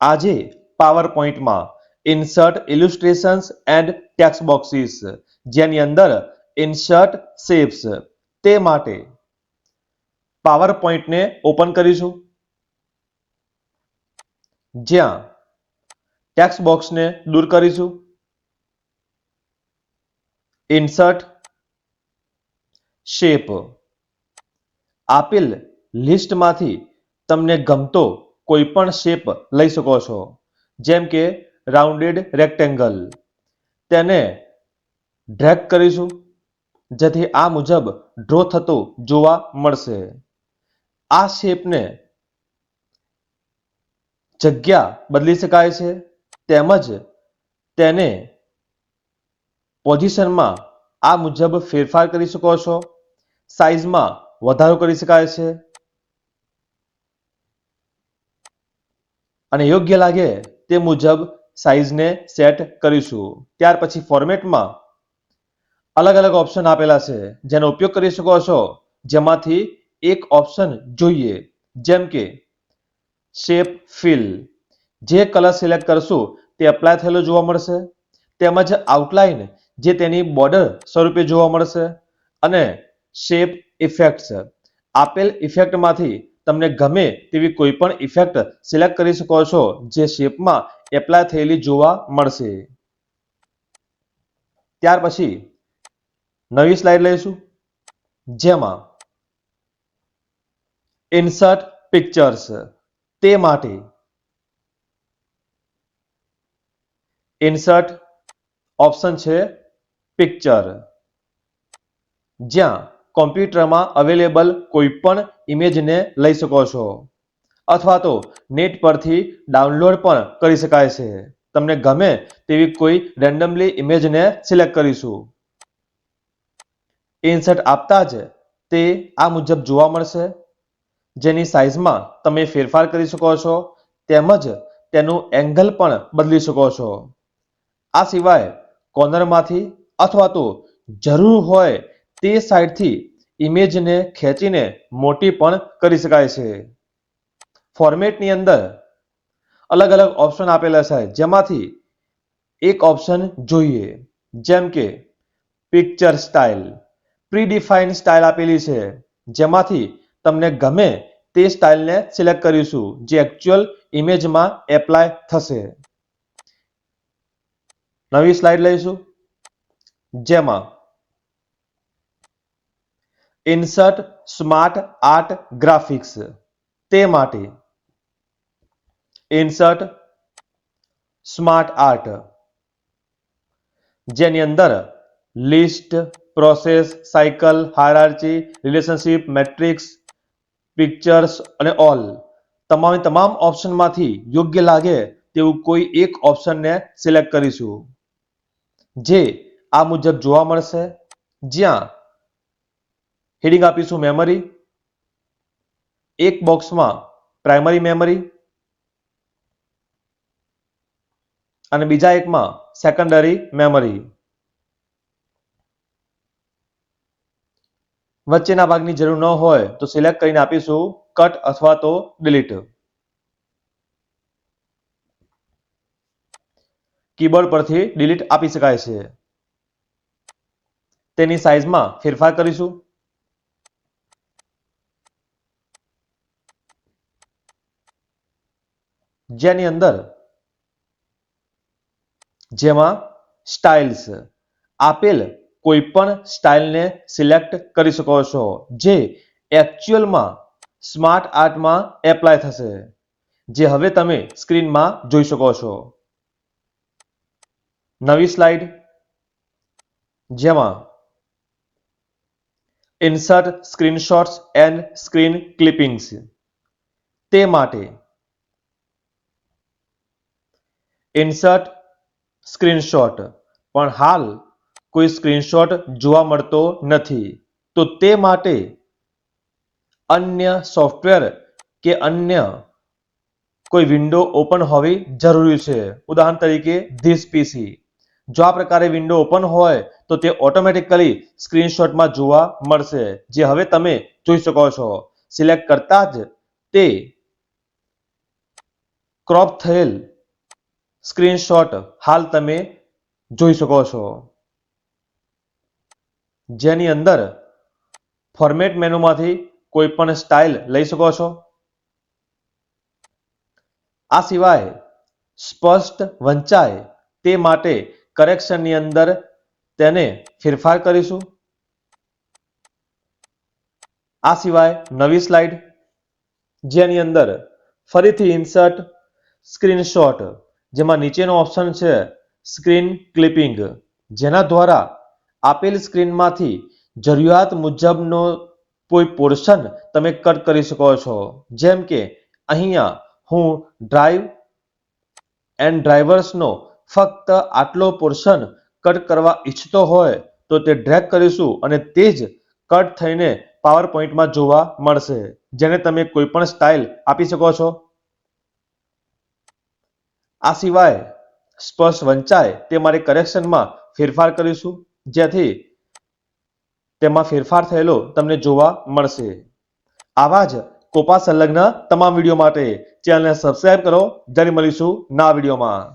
આજે પાવરપોઈન્ટમાં insert illustrations and text boxes જેની અંદર ઇન્સર્ટ શેપ્સ તે માટે પાવરપોઈન્ટને ઓપન કરીશું. જ્યાં ટેક્સ બોક્સને દૂર કરીશું. ઇન્સર્ટ શેપ આપેલ લિસ્ટમાંથી તમને ગમતો કોઈ પણ શેપ લઈ શકો છો. જેમ કે રાઉન્ડેડ રેક્ટેંગલ તેને ડ્રેગ કરીશું, જેથી આ મુજબ ડ્રો થતો જોવા મળશે. આ શેપને જગ્યા બદલી શકાય છે, તેમજ તેને પોઝિશનમાં આ મુજબ ફેરફાર કરી શકો છો. સાઇઝમાં વધારો કરી શકાય છે. અને યોગ્ય લાગે તે મુજબ સાઇઝને સેટ કરીશું. ત્યાર પછી ફોર્મેટમાં અલગ અલગ ઓપ્શન આપેલા છે. જેનો ઉપયોગ કરી શકો છો. જેમાંથી એક ઓપ્શન જોઈએ. જેમ કે શેપ ફિલ જે કલર સિલેક્ટ કરશું, તે એપ્લાય થયેલો જોવા મળશે. તેમજ આઉટલાઇન જે તેની બોર્ડર સ્વરૂપે જોવા મળશે. અને શેપ ઇફેક્ટ્સ આપેલ ઇફેક્ટમાંથી તમને ગમે તેવી કોઈ પણ ઇફેક્ટ સિલેક્ટ કરી શકો છો, જે શેપમાં એપ્લાય થયેલી જોવા મળશે. ત્યાર પછી નવી સ્લાઇડ લઈશું. જેમાં ઇન્સર્ટ પિક્ચર્સ તે માટે ઇન્સર્ટ ઓપ્શન છે પિક્ચર જ્યાં કોમ્પ્યુટરમાં અવેલેબલ કોઈ પણ ઇમેજને લઈ શકો છો. અથવા તો નેટ પરથી ડાઉનલોડ પણ કરી શકાય છે. તમને ગમે તેવી કોઈ રેન્ડમલી ઇમેજને સિલેક્ટ કરીશું. ઇન્સર્ટ આપતા જ તે આ મુજબ જોવા મળશે. જેની સાઇઝમાં તમે ફેરફાર કરી શકો છો, તેમજ તેનું એંગલ પણ બદલી શકો છો. આ સિવાય કોર્નરમાંથી અથવા તો જરૂર હોય તે સાઇટથી ઇમેજને ખેંચીને મોટી પણ કરી શકાય છે. ફોર્મેટની અંદર અલગ અલગ ઓપ્શન આપેલા છે, જેમાંથી એક ઓપ્શન જોઈએ, જેમ કે પિક્ચર સ્ટાઇલ પ્રીડિફાઇન સ્ટાઇલ આપેલી છે, જેમાંથી તમને ગમે તે સ્ટાઇલને સિલેક્ટ કરીશું, જે એકચ્યુઅલ ઇમેજમાં એપ્લાય થશે. નવી સ્લાઇડ લઈશું, જેમાં ઇન્સર્ટ સ્માર્ટ આર્ટ ગ્રાફિક્સ તે માટે ઇન્સર્ટ સ્માર્ટ આર્ટ જેની અંદર list process cycle hierarchy relationship matrix pictures અને ઓલ તમામે તમામ ઓપ્શનમાંથી યોગ્ય લાગે તેવું કોઈ એક ઓપ્શનને સિલેક્ટ કરીશું. જે આ મુજબ જોવા મળશે. જ્યાં હેડિંગ આપીશું મેમરી એક બોક્સમાં પ્રાઇમરી મેમરી અને બીજા એકમાં સેકન્ડરી મેમરી વચ્ચેના ભાગની જરૂર ન હોય તો સિલેક્ટ કરીને આપીશું કટ અથવા તો ડિલીટ કીબોર્ડ પરથી ડિલીટ આપી શકાય છે. તેની સાઇઝમાં ફેરફાર કરીશું. જેની અંદર જેમાં સ્ટાઇલ્સ આપેલ કોઈ પણ સ્ટાઇલને સિલેક્ટ કરી શકો છો, જે એકચ્યુઅલમાં સ્માર્ટ આર્ટમાં એપ્લાય થશે, જે હવે તમે સ્ક્રીનમાં જોઈ શકો છો. નવી સ્લાઇડ જેમાં insert screenshots and screen clippings તે માટે ઇન્સર્ટ સ્ક્રીનશોટ પણ હાલ કોઈ સ્ક્રીનશોટ જોવા મળતો નથી. તો તે માટે અન્ય સોફ્ટવેર કે અન્ય કોઈ વિન્ડો ઓપન હોવી જરૂરી છે. ઉદાહરણ તરીકે ધીસ પીસી જો આ પ્રકારે વિન્ડો ઓપન હોય, તો તે ઓટોમેટિકલી સ્ક્રીનશોટમાં જોવા મળશે. જે હવે તમે જોઈ શકો છો. સિલેક્ટ કરતા જ તે ક્રોપ થયેલ સ્ક્રીનશોટ હાલ તમે જોઈ શકો છો. જેની અંદર ફોર્મેટ મેનુમાંથી કોઈ પણ સ્ટાઇલ લઈ શકો છો. આ સિવાય સ્પષ્ટ વંચાય તે માટે કરેક્શનની અંદર તેને ફેરફાર કરીશું. આ સિવાય નવી સ્લાઇડ જેની અંદર ફરીથી ઇન્સર્ટ સ્ક્રીનશોટ જેમાં નીચેનો ઓપ્શન છે સ્ક્રીન ક્લિપિંગ જેના દ્વારા આપેલ સ્ક્રીનમાંથી જરૂરિયાત મુજબનો કોઈ પોર્શન તમે કટ કરી શકો છો. જેમ કે અહીંયા હું ડ્રાઈવ એન્ડ ડ્રાઈવર્સનો ફક્ત આટલો પોર્શન કટ કરવા ઈચ્છતો હોય તો તે ડ્રેગ કરીશું અને તે જ કટ થઈને પાવર પોઈન્ટમાં જોવા મળશે. જેને તમે કોઈ પણ સ્ટાઇલ આપી શકો છો. આ સિવાય સ્પષ્ટ વંચાય તે મારી કરેક્શનમાં ફેરફાર કરીશું. જેથી તેમાં ફેરફાર થયેલો તમને જોવા મળશે. આવા જ કોપા સંલગ્ન તમામ વીડિયો માટે ચેનલને સબસ્ક્રાઇબ કરો. જ્યારે મળીશું ના વિડીયોમાં.